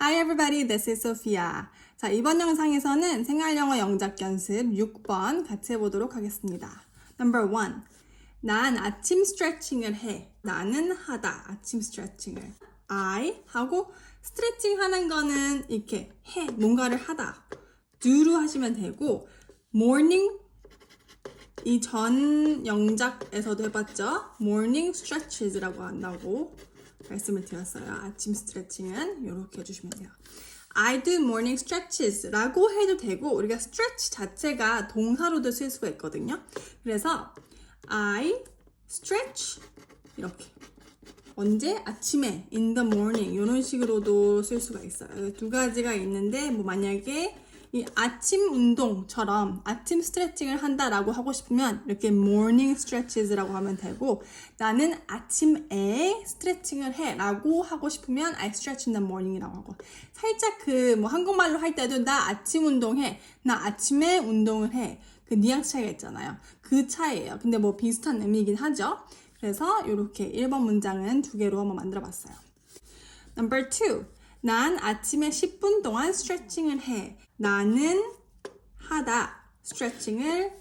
Hi everybody, this is Sophia. 자, 이번 영상에서는 생활영어 영작 연습 6번 같이 해보도록 하겠습니다. Number one. 난 아침 스트레칭을 해. 나는 하다. 아침 스트레칭을. I 하고 스트레칭 하는 거는 이렇게 해. 뭔가를 하다. do로 하시면 되고 morning 이 전 영작에서도 해봤죠. morning stretches라고 한다고 말씀을 드렸어요. 아침 스트레칭은 이렇게 해주시면 돼요. I do morning stretches라고 해도 되고 우리가 stretch 자체가 동사로도 쓸 수가 있거든요. 그래서 I stretch 이렇게 언제 아침에 in the morning 이런 식으로도 쓸 수가 있어요. 두 가지가 있는데 뭐 만약에 이 아침 운동처럼 아침 스트레칭을 한다라고 하고 싶으면 이렇게 morning stretches라고 하면 되고 나는 아침에 스트레칭을 해라고 하고 싶으면 I stretch in the morning이라고 하고. 살짝 그 뭐 한국말로 할 때도 나 아침 운동해 나 아침에 운동을 해 그 뉘앙스 차이가 있잖아요. 그 차이예요. 근데 뭐 비슷한 의미이긴 하죠. 그래서 이렇게 1번 문장은 두 개로 한번 만들어 봤어요. Number two. 난 아침에 10분 동안 스트레칭을 해. 나는 하다. 스트레칭을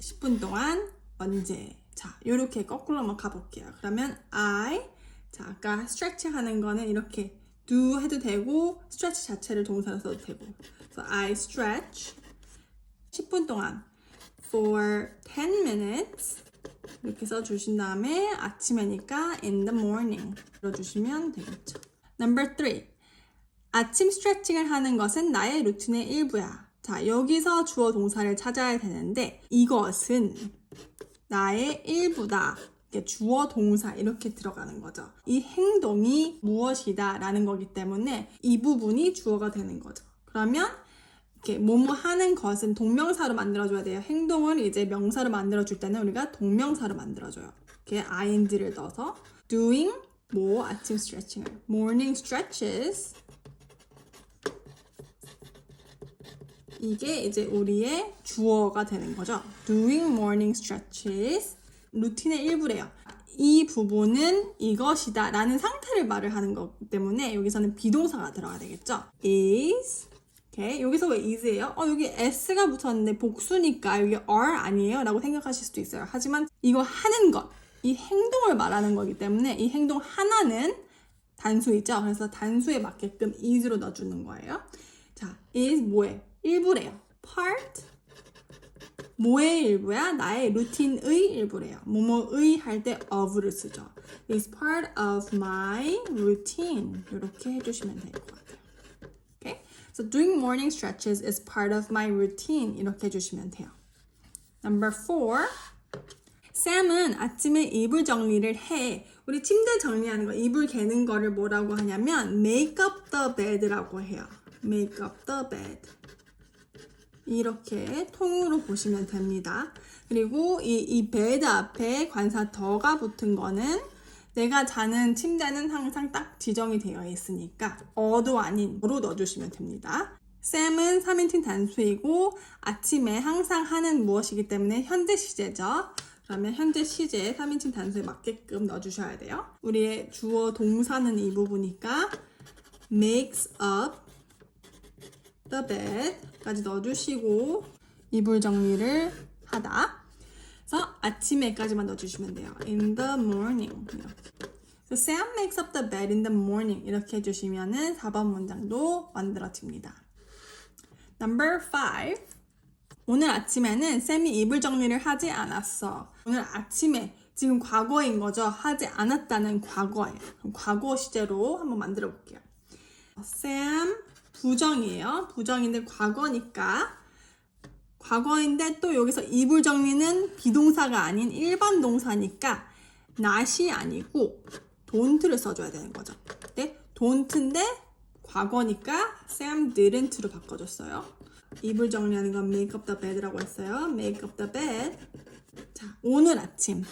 10분 동안 언제? 자, 이렇게 거꾸로 한번 가볼게요. 그러면 I. 자, 아까 스트레칭 하는 거는 이렇게 do 해도 되고, 스트레치 자체를 동사로 써도 되고. So I stretch 10분 동안 for 10 minutes 이렇게 써주신 다음에 아침에니까 in the morning 들어주시면 되겠죠. Number three. 아침 스트레칭을 하는 것은 나의 루틴의 일부야. 자, 여기서 주어 동사를 찾아야 되는데 이것은 나의 일부다. 주어 동사 이렇게 들어가는 거죠. 이 행동이 무엇이다 라는 거기 때문에 이 부분이 주어가 되는 거죠. 그러면 이렇게 뭐뭐 하는 것은 동명사로 만들어줘야 돼요. 행동을 이제 명사로 만들어줄 때는 우리가 동명사로 만들어줘요. 이렇게 ing를 넣어서 doing 뭐 아침 스트레칭을 morning stretches 이게 이제 우리의 주어가 되는 거죠. doing morning stretches 루틴의 일부래요. 이 부분은 이것이다 라는 상태를 말을 하는 거기 때문에 여기서는 비동사가 들어가야 되겠죠. is 오케이. 여기서 왜 is예요? 어, 여기 s가 붙었는데 복수니까 여기 are 아니에요? 라고 생각하실 수도 있어요. 하지만 이거 하는 것, 이 행동을 말하는 거기 때문에 이 행동 하나는 단수이죠. 그래서 단수에 맞게끔 is로 넣어주는 거예요. 자, is 뭐에? 일부래요. part 뭐의 일부야? 나의 루틴의 일부래요. 뭐뭐의 할 때 of를 쓰죠. is part of my routine. 이렇게 해주시면 될 것 같아요. Okay? So doing morning stretches is part of my routine. 이렇게 해주시면 돼요. Number four. 쌤은 아침에 이불 정리를 해. 우리 침대 정리하는 거, 이불 개는 거를 뭐라고 하냐면 make up the bed라고 해요. make up the bed. 이렇게 통으로 보시면 됩니다. 그리고 이, 이 bed 앞에 관사 더가 붙은 거는 내가 자는 침대는 항상 딱 지정이 되어 있으니까 어도 아닌 뭐로 넣어주시면 됩니다. 쌤은 3인칭 단수이고 아침에 항상 하는 무엇이기 때문에 현재 시제죠. 그러면 현재 시제 3인칭 단수에 맞게끔 넣어주셔야 돼요. 우리의 주어 동사는 이 부분이니까 makes up the bed까지 넣어주시고 이불 정리를 하다. 그래서 아침에까지만 넣어주시면 돼요. In the morning. So Sam makes up the bed in the morning 이렇게 해주시면은 4번 문장도 만들어집니다. Number 5 오늘 아침에는 쌤이 이불 정리를 하지 않았어. 오늘 아침에 지금 과거인 거죠. 하지 않았다는 과거예요. 과거 시제로 한번 만들어 볼게요. 쌤 부정이에요. 부정인데 과거니까 과거인데 또 여기서 이불 정리는 비동사가 아닌 일반 동사니까 not이 아니고 don't를 써줘야 되는 거죠. 네? don't인데 과거니까 Sam didn't로 바꿔줬어요. 이불 정리하는 건 make up the bed라고 했어요. make up the bed. 자, 오늘 아침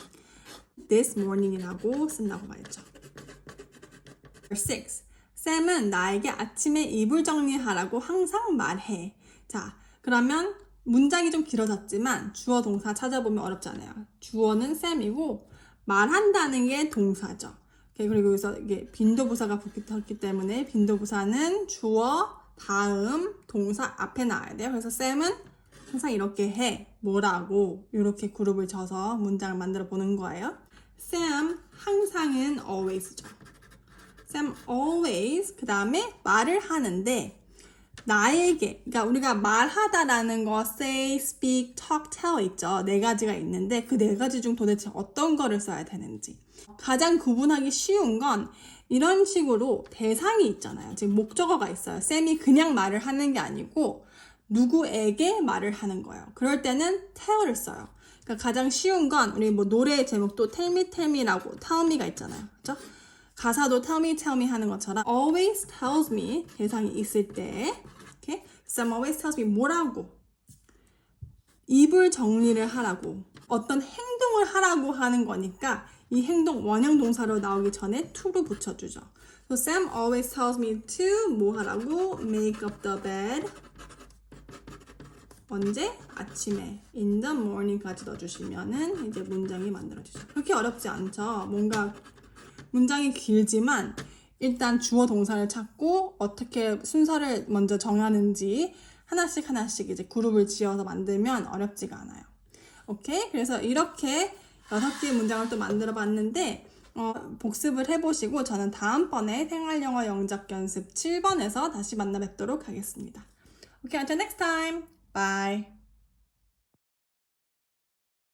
this morning이라고 쓴다고 말했죠. 6. 쌤은 나에게 아침에 이불 정리하라고 항상 말해. 자, 그러면 문장이 좀 길어졌지만 주어 동사 찾아보면 어렵잖아요. 주어는 쌤이고 말한다는 게 동사죠. 그리고 여기서 이게 빈도부사가 붙었기 때문에 빈도부사는 주어, 다음, 동사 앞에 나와야 돼요. 그래서 쌤은 항상 이렇게 해. 뭐라고 이렇게 그룹을 쳐서 문장을 만들어 보는 거예요. 쌤 항상은 always죠. 쌤 always 그 다음에 말을 하는데 나에게 그러니까 우리가 말하다라는 거 say, speak, talk, tell 있죠. 네 가지가 있는데 그 네 가지 중 도대체 어떤 거를 써야 되는지 가장 구분하기 쉬운 건 이런 식으로 대상이 있잖아요. 지금 목적어가 있어요. 쌤이 그냥 말을 하는 게 아니고 누구에게 말을 하는 거예요. 그럴 때는 tell를 써요. 그러니까 가장 쉬운 건 우리 뭐 노래 제목도 tell me tell me라고 tell me가 있잖아요. 그죠? 가사도 tell me tell me 하는 것처럼 always tells me 대상이 있을 때 이렇게 Sam always tells me 뭐라고 입을 정리를 하라고 어떤 행동을 하라고 하는 거니까 이 행동 원형 동사로 나오기 전에 to로 붙여주죠. So Sam always tells me to 뭐 하라고 make up the bed 언제? 아침에 in the morning까지 넣어주시면은 이제 문장이 만들어지죠. 그렇게 어렵지 않죠. 뭔가 문장이 길지만 일단 주어 동사를 찾고 어떻게 순서를 먼저 정하는지 하나씩 하나씩 이제 그룹을 지어서 만들면 어렵지가 않아요. 오케이? 그래서 이렇게 여섯 개의 문장을 또 만들어 봤는데 어, 복습을 해보시고 저는 다음번에 생활영어 영작 연습 7번에서 다시 만나 뵙도록 하겠습니다. 오케이, until next time. Bye.